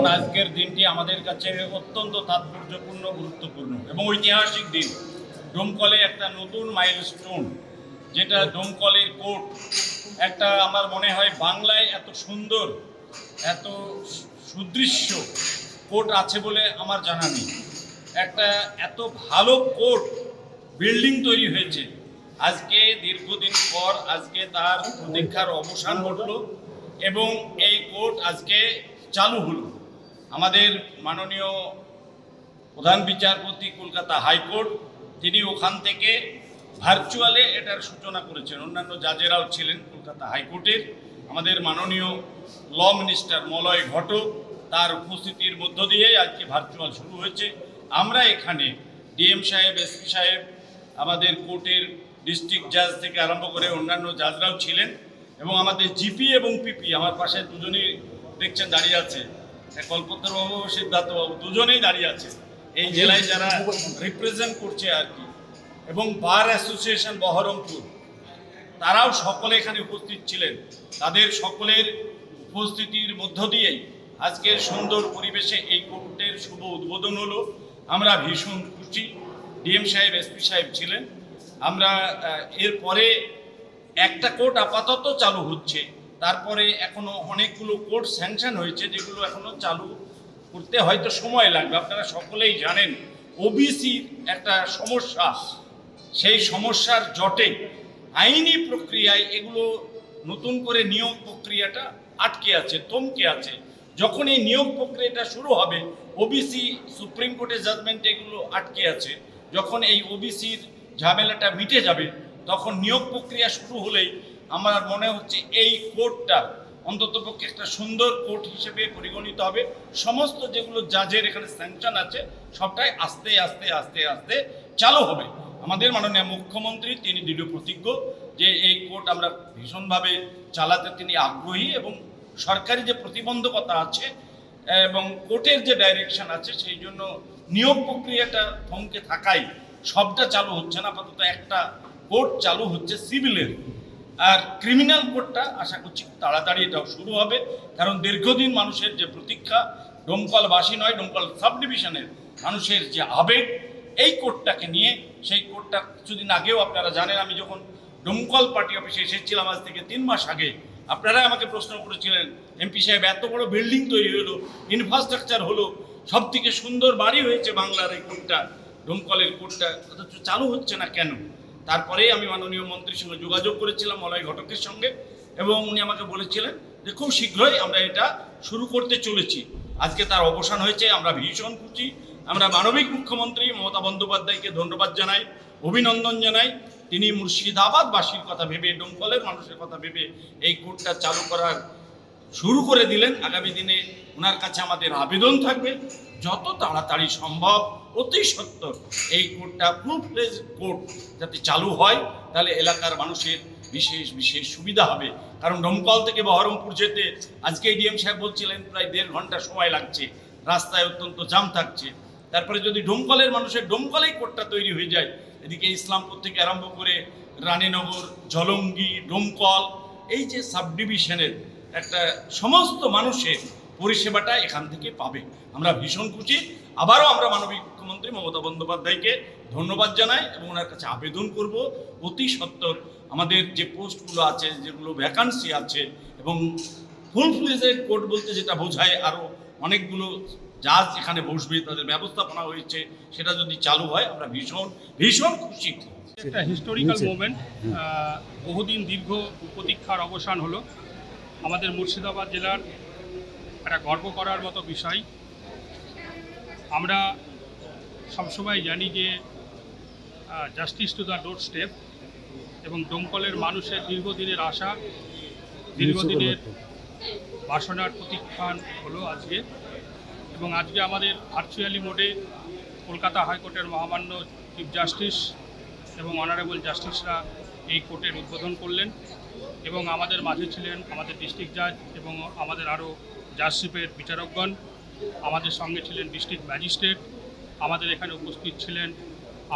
এবং আজকের দিনটি আমাদের কাছে অত্যন্ত তাৎপর্যপূর্ণ, গুরুত্বপূর্ণ এবং ঐতিহাসিক দিন। ডোমকলে একটা নতুন মাইলস্টোন যেটা ডোমকলের কোর্ট, একটা আমার মনে হয় বাংলায় এত সুন্দর, এত সুদৃশ্য কোর্ট আছে বলে আমার জানা নেই। একটা এত ভালো কোর্ট বিল্ডিং তৈরি হয়েছে। আজকে দীর্ঘদিন পর আজকে তার প্রতীক্ষার অবসান ঘটলো এবং এই কোর্ট আজকে চালু হলো। আমাদের মাননীয় প্রধান বিচারপতি কলকাতা হাইকোর্ট, তিনি ওখান থেকে ভার্চুয়ালে এটার সূচনা করেছেন। অন্যান্য জাজেরাও ছিলেন কলকাতা হাইকোর্টের। আমাদের মাননীয় ল মিনিস্টার মলয় ঘটক তার উপস্থিতির মধ্য দিয়ে আজকে ভার্চুয়াল শুরু হয়েছে। আমরা এখানে ডিএম সাহেব, এসপি সাহেব, আমাদের কোর্টের ডিস্ট্রিক্ট জাজ থেকে আরম্ভ করে অন্যান্য জাজরাও ছিলেন এবং আমাদের জিপি এবং পিপি, আমার পাশে দুজনেই দেখছেন দাঁড়িয়ে আছে কল্পতরবাবু সিদ্ধার্থবাবু দুজনেই দাঁড়িয়ে আছে। এই জেলায় যারা রিপ্রেজেন্ট করছে আর কি, এবং বার অ্যাসোসিয়েশন বহরমপুর, তারাও সকলে এখানে উপস্থিত ছিলেন। তাদের সকলের উপস্থিতির মধ্য দিয়েই আজকের সুন্দর পরিবেশে এই কোর্টের শুভ উদ্বোধন হলো। আমরা ভীষণ খুশি, ডিএম সাহেব, এসপি সাহেব ছিলেন। আমরা এরপরে একটা কোর্ট আপাতত চালু হচ্ছে। তারপরে এখনও অনেকগুলো কোর্ট স্যাংশন হয়েছে, যেগুলো এখনও চালু করতে হয়তো সময় লাগবে। আপনারা সকলেই জানেন ওবিসির একটা সমস্যা, সেই সমস্যার জটে আইনি প্রক্রিয়ায় এগুলো নতুন করে নিয়োগ প্রক্রিয়াটা আটকে আছে, থমকে আছে। যখন এই নিয়োগ প্রক্রিয়াটা শুরু হবে ওবিসি সুপ্রিম কোর্টের জাজমেন্ট এগুলো আটকে আছে। যখন এই ওবিসির ঝামেলাটা মিটে যাবে, তখন নিয়োগ প্রক্রিয়া শুরু হলেই আমার মনে হচ্ছে এই কোর্টটা অন্ততপক্ষে একটা সুন্দর কোর্ট হিসেবে পরিগণিত হবে। সমস্ত যেগুলো জাজের এখানে স্যাংশন আছে, সবটাই আস্তে আস্তে আস্তে আস্তে চালু হবে। আমাদের মাননীয় মুখ্যমন্ত্রী, তিনি দৃঢ় প্রতিজ্ঞ যে এই কোর্ট আমরা ভীষণভাবে চালাতে তিনি আগ্রহী এবং সরকারি যে প্রতিবন্ধকতা আছে এবং কোর্টের যে ডাইরেকশন আছে, সেই জন্য নিয়োগ প্রক্রিয়াটা থমকে থাকাই সবটা চালু হচ্ছে না। আপাতত একটা কোর্ট চালু হচ্ছে সিভিলের আর ক্রিমিনাল কোর্টটা আশা করছি তাড়াতাড়ি এটাও শুরু হবে। কারণ দীর্ঘদিন মানুষের যে প্রতীক্ষা, ডোমকলবাসী নয়, ডোমকল সাব ডিভিশনের মানুষের যে আবেগ, এই কোর্টটাকে নিয়ে, সেই কোর্টটা কিছুদিন আগেও আপনারা জানেন, আমি যখন ডোমকল পার্টি অফিসে এসেছিলাম আজ থেকে তিন মাস আগে আপনারা আমাকে প্রশ্ন করেছিলেন, এমপি সাহেব, এত বড় বিল্ডিং তৈরি হলো ইনফ্রাস্ট্রাকচার হলো সব থেকে সুন্দর বাড়ি হয়েছে বাংলার এই কোর্টটা ডোমকলের কোর্টটা অথচ চালু হচ্ছে না কেন? তারপরে আমি মাননীয় মন্ত্রীর সঙ্গে যোগাযোগ করেছিলাম মলয় ঘটকের সঙ্গে, এবং উনি আমাকে বলেছিলেন যে খুব শীঘ্রই আমরা এটা শুরু করতে চলেছি। আজকে তার অবসান হয়েছে, আমরা ভীষণ খুশি। আমরা মানবিক মুখ্যমন্ত্রী মমতা বন্দ্যোপাধ্যায়কে ধন্যবাদ জানাই, অভিনন্দন জানাই। তিনি মুর্শিদাবাদবাসীর কথা ভেবে ডোমকলের মানুষের কথা ভেবে এই কোর্টটা চালু করার শুরু করে দিলেন। আগামী দিনে ওনার কাছে আমাদের আবেদন থাকবে। যত তাড়াতাড়ি সম্ভব, অতি সত্তর এই কোর্টটা ফুল ফ্লেজ কোর্ট যাতে চালু হয়, তাহলে এলাকার মানুষের বিশেষ বিশেষ সুবিধা হবে। কারণ ডোমকল থেকে বহরমপুর যেতে আজকে ডিএম সাহেব বলছিলেন, প্রায় দেড় ঘণ্টা সময় লাগছে। রাস্তায় অত্যন্ত জাম থাকছে। তারপরে যদি ডোমকলের মানুষের ডোমকলেই কোর্টটা তৈরি হয়ে যায়, এদিকে ইসলামপুর থেকে আরম্ভ করে রানীনগর, জলঙ্গি ডোমকল এই যে সাব ডিভিশনের একটা সমস্ত মানুষের পরিষেবাটা এখান থেকে পাবে। আমরা ভীষণ খুশি। আবারও আমরা মানবিক মুখ্যমন্ত্রী মমতা বন্দ্যোপাধ্যায়কে ধন্যবাদ জানাই এবং ওনার কাছে আবেদন করব। অতি সত্বর আমাদের যে পোস্টগুলো আছে যেগুলো ভ্যাকান্সি আছে এবং ফুল ফ্লেজেড কোর্ট বলতে যেটা বোঝায় আরও অনেকগুলো জাজ এখানে বসবে তাদের ব্যবস্থাপনা হয়েছে সেটা যদি চালু হয় আমরা ভীষণ ভীষণ খুশি। একটা হিস্টোরিক্যাল মোমেন্ট বহুদিন দীর্ঘ প্রতীক্ষার অবসান হলো। আমাদের মুর্শিদাবাদ জেলার একটা গর্ব করার মতো বিষয়। আমরা সবসময় জানি যে justice to the doorstep এবং ডোমকলের মানুষের দীর্ঘদিনের আশা, দীর্ঘদিনের বাসনার প্রতীক্ষান হলো আজকে। এবং আজকে আমাদের ভার্চুয়ালি মোডে কলকাতা হাইকোর্টের মহামান্য চিফ জাস্টিস এবং অনারেবল জাস্টিসরা এই কোর্টের উদ্বোধন করলেন। এবং আমাদের মাঝে ছিলেন আমাদের ডিস্ট্রিক্ট জাজ এবং আমাদের আরও জাজশিপের বিচারকগণ, আমাদের সঙ্গে ছিলেন ডিস্ট্রিক্ট ম্যাজিস্ট্রেট আমাদের এখানে উপস্থিত ছিলেন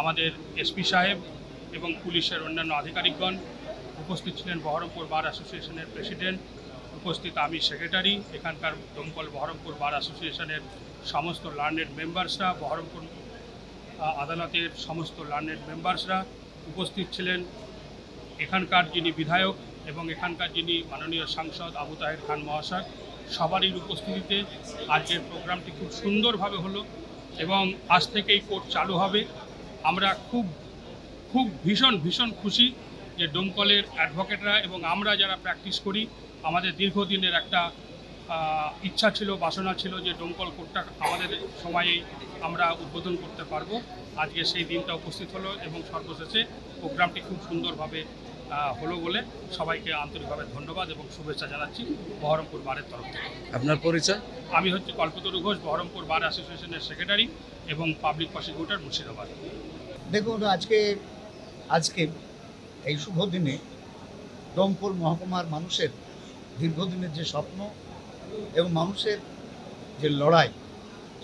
আমাদের এসপি সাহেব এবং পুলিশের অন্যান্য আধিকারিকগণ, উপস্থিত ছিলেন বহরমপুর বার অ্যাসোসিয়েশনের প্রেসিডেন্ট উপস্থিত আমি সেক্রেটারি এখানকার দমকল বহরমপুর বার অ্যাসোসিয়েশনের সমস্ত লার্নেড মেম্বার্সরা বহরমপুর আদালতের সমস্ত লার্নেড মেম্বার্সরা উপস্থিত ছিলেন এখানকার যিনি বিধায়ক এবং এখানকার যিনি মাননীয় সাংসদ আবু তাহের খান মহাশয়, সবারই উপস্থিতিতে আজকের প্রোগ্রামটি খুব সুন্দরভাবে হলো এবং আজ থেকেই কোর্ট চালু হবে। আমরা খুব খুব ভীষণ ভীষণ খুশি যে ডোমকলের অ্যাডভোকেটরা এবং আমরা যারা প্র্যাকটিস করি, আমাদের দীর্ঘদিনের একটা ইচ্ছা ছিল, বাসনা ছিল যে ডোমকল কোর্টটা আমাদের সময়েই আমরা উদ্বোধন করতে পারব। আজকে সেই দিনটা উপস্থিত হলো এবং সর্বশেষে প্রোগ্রামটি খুব সুন্দরভাবে হলো বলে সবাইকে আন্তরিকভাবে ধন্যবাদ এবং শুভেচ্ছা জানাচ্ছি বহরমপুর বারের তরফ থেকে। আপনার পরিচয়? আমি হচ্ছে কল্পতরু ঘোষ বহরমপুর বার অ্যাসোসিয়েশনের সেক্রেটারি এবং পাবলিক প্রসিকিউটর মুর্শিদাবাদ। দেখুন আজকে আজকে এই শুভ দিনে দমকল মহকুমার মানুষের দীর্ঘদিনের যে স্বপ্ন এবং মানুষের যে লড়াই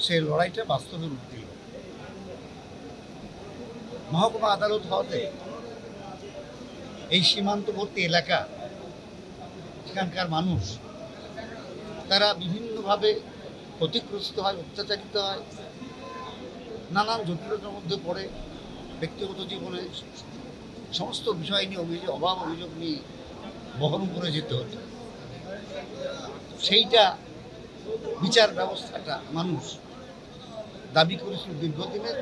সেই লড়াইটা বাস্তবে রূপ দিল মহকুমা আদালত হওয়াতে এই সীমান্তবর্তী এলাকা এখানকার মানুষ, তারা বিভিন্নভাবে ক্ষতিগ্রস্ত হয়, অত্যাচারিত হয়, নানান জটিলতার মধ্যে পড়ে, ব্যক্তিগত জীবনে সমস্ত বিষয় নিয়ে অভিযোগ, অভাব অভিযোগ নিয়ে বহন করে যেতে হতো। সেইটা বিচার ব্যবস্থাটা মানুষ দাবি করেছিল দীর্ঘদিনের।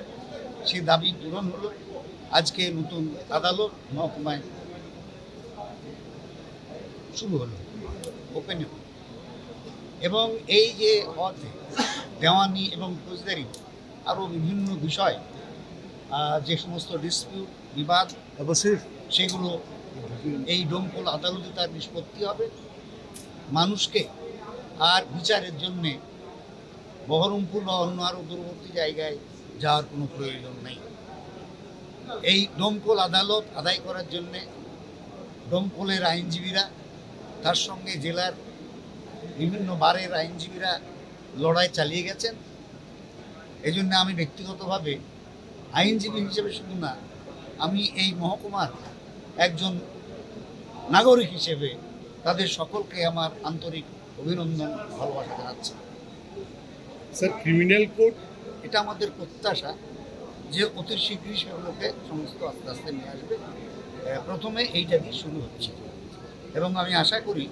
সেই দাবি পূরণ হলো। আজকে নতুন আদালত মহকুমায় শুরু হলো ওপেন এবং এই যে হওয়াতে দেওয়ানি এবং ফৌজদারি আরও বিভিন্ন বিষয় যে সমস্ত ডিসপিউট বিবাদ অবশ্যই। সেগুলো এই ডোমকল আদালতে তার নিষ্পত্তি হবে। মানুষকে আর বিচারের জন্যে বহরমপুর বা অন্য আরও দূরবর্তী জায়গায় যাওয়ার কোনো প্রয়োজন নেই। এই ডোমকল আদালত আদায় করার জন্যে ডোমকলের আইনজীবীরা, তার সঙ্গে জেলার বিভিন্ন বারের আইনজীবীরা লড়াই চালিয়ে গেছেন। এই জন্য আমি ব্যক্তিগতভাবে আইনজীবী হিসেবে শুধু না, আমি এই মহকুমার একজন নাগরিক হিসেবে তাদের সকলকে আমার আন্তরিক অভিনন্দন, ভালোবাসা জানাচ্ছি। স্যার, ক্রিমিনাল কোর্ট এটা আমাদের প্রত্যাশা যে অতি শীঘ্রই সেগুলোকে সমস্ত আস্তে আস্তে নিয়ে আসবে। প্রথমে এইটা দিয়ে শুরু হচ্ছে। এবং আমি আশা করি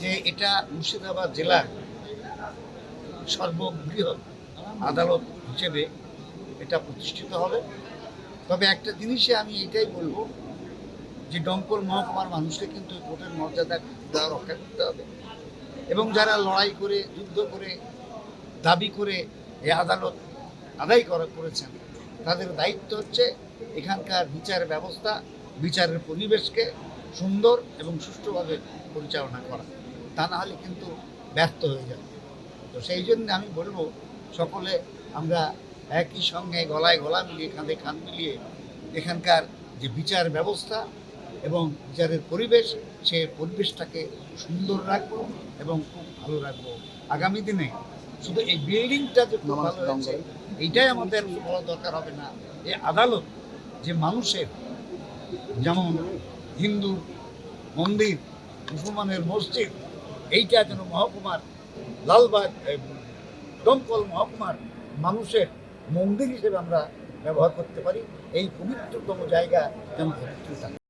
যে এটা মুর্শিদাবাদ জেলার সর্ববৃহৎ আদালত হিসেবে এটা প্রতিষ্ঠিত হবে। তবে একটা জিনিসে আমি এটাই বলব যে ডঙ্কল মহকুমার মানুষকে কিন্তু কোর্টের মর্যাদা রক্ষা করতে হবে। এবং যারা লড়াই করে, যুদ্ধ করে, দাবি করে এই আদালত আদায় করা করেছেন। তাদের দায়িত্ব হচ্ছে এখানকার বিচার ব্যবস্থা, বিচারের পরিবেশকে সুন্দর এবং সুষ্ঠুভাবে পরিচালনা করা। তা না হলে কিন্তু ব্যর্থ হয়ে যাবে। তো সেই জন্য আমি বলব, সকলে আমরা একই সঙ্গে গলায় গলা মিলিয়ে, কাঁধে কাঁধ মিলিয়ে এখানকার যে বিচার ব্যবস্থা এবং বিচারের পরিবেশ, সে পরিবেশটাকে সুন্দর রাখব এবং খুব ভালো রাখব। আগামী দিনে শুধু এই বিল্ডিংটা যে ভালো হয়েছে এইটাই আমাদের বলা দরকার হবে না। এই আদালত যে মানুষের যেমন হিন্দু মন্দির মুসলমানের মসজিদ এইটা যেন মহকুমার লালবাগ দমকল মহকুমার মানুষের মন্দির হিসেবে আমরা ব্যবহার করতে পারি এই পবিত্রতম জায়গা যেন পবিত্র থাকে।